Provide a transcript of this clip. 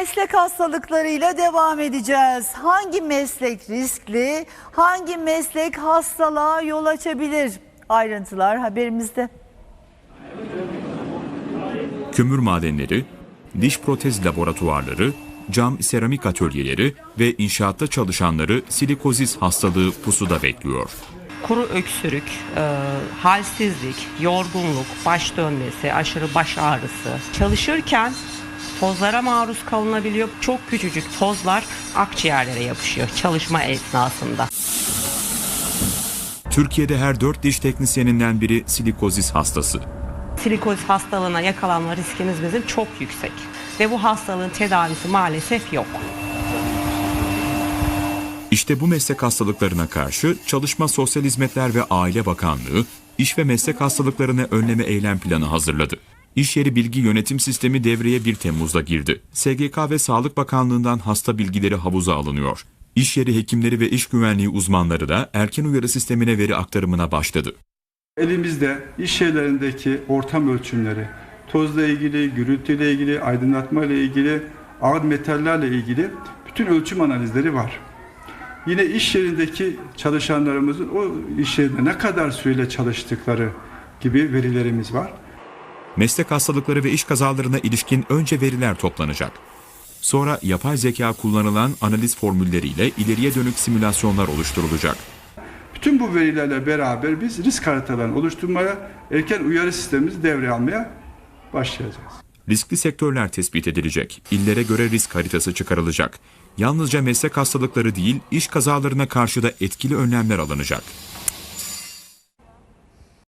Meslek hastalıklarıyla devam edeceğiz. Hangi meslek riskli, hangi meslek hastalığa yol açabilir? Ayrıntılar haberimizde. kömür madenleri, diş protez laboratuvarları, cam seramik atölyeleri ve inşaatta çalışanları silikozis hastalığı pusuda bekliyor. kuru öksürük, e, halsizlik, yorgunluk, baş dönmesi, aşırı baş ağrısı. Çalışırken tozlara maruz kalınabiliyor. Çok küçücük tozlar akciğerlere yapışıyor çalışma esnasında. Türkiye'de her 4 diş teknisyeninden biri silikozis hastası. Silikoz hastalığına yakalanma riskiniz bizim çok yüksek. Ve bu hastalığın tedavisi maalesef yok. İşte bu meslek hastalıklarına karşı Çalışma Sosyal Hizmetler ve Aile Bakanlığı, iş ve meslek hastalıklarını önleme eylem planı hazırladı. İş yeri bilgi yönetim sistemi devreye 1 Temmuz'da girdi. SGK ve Sağlık Bakanlığı'ndan hasta bilgileri havuza alınıyor. İş yeri hekimleri ve iş güvenliği uzmanları da erken uyarı sistemine veri aktarımına başladı. Elimizde iş yerlerindeki ortam ölçümleri, tozla ilgili, gürültüyle ilgili, aydınlatma ile ilgili, ağır metallerle ilgili bütün ölçüm analizleri var. Yine iş yerindeki çalışanlarımızın o iş yerinde ne kadar süreyle çalıştıkları gibi verilerimiz var. Meslek hastalıkları ve iş kazalarına ilişkin önce veriler toplanacak. Sonra yapay zeka kullanılan analiz formülleriyle ileriye dönük simülasyonlar oluşturulacak. Bütün bu verilerle beraber biz risk haritalarını oluşturmaya, erken uyarı sistemimizi devreye almaya başlayacağız. Riskli sektörler tespit edilecek. İllere göre risk haritası çıkarılacak. Yalnızca meslek hastalıkları değil, iş kazalarına karşı da etkili önlemler alınacak.